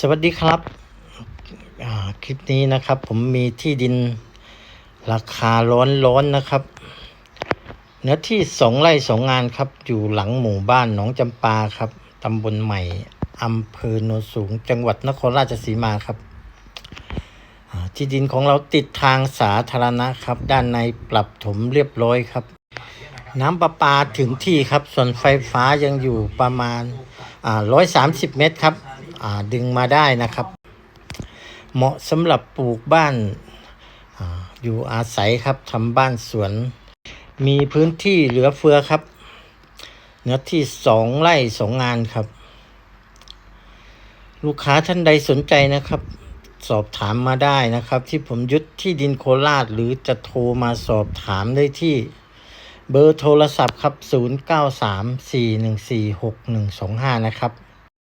สวัสดีครับ คลิปนี้นะครับ ผมมีที่ดินราคาร้อนร้นๆนะครับ เนื้อที่สองไร่สองงานครับ อยู่หลังหมู่บ้านหนองจำปาครับตำบลใหม่อำเภอโนนสูง จังหวัดนครราชสีมาครับ ที่ดินของเราติดทางสาธารณะครับ ด้านในปรับถมเรียบร้อยครับ น้ำประปาถึงที่ครับ ส่วนไฟฟ้ายังอยู่ประมาณร้อ่า130เมตรครับ ดึงมาได้นะครับ เหมาะสำหรับปลูกบ้านออยู่อาศัยครับทำบ้านสวน มีพื้นที่เหลือเฟือครับ เนื้อที่สองไร่สองงานครับ ลูกค้าท่านใดสนใจนะครับ สอบถามมาได้นะครับ ที่ผมยุทธที่ดินโคราชหรือจะโทรมาสอบถามได้ที่เบอร์โทรศัพท์ครับ 0934146125 นะครับ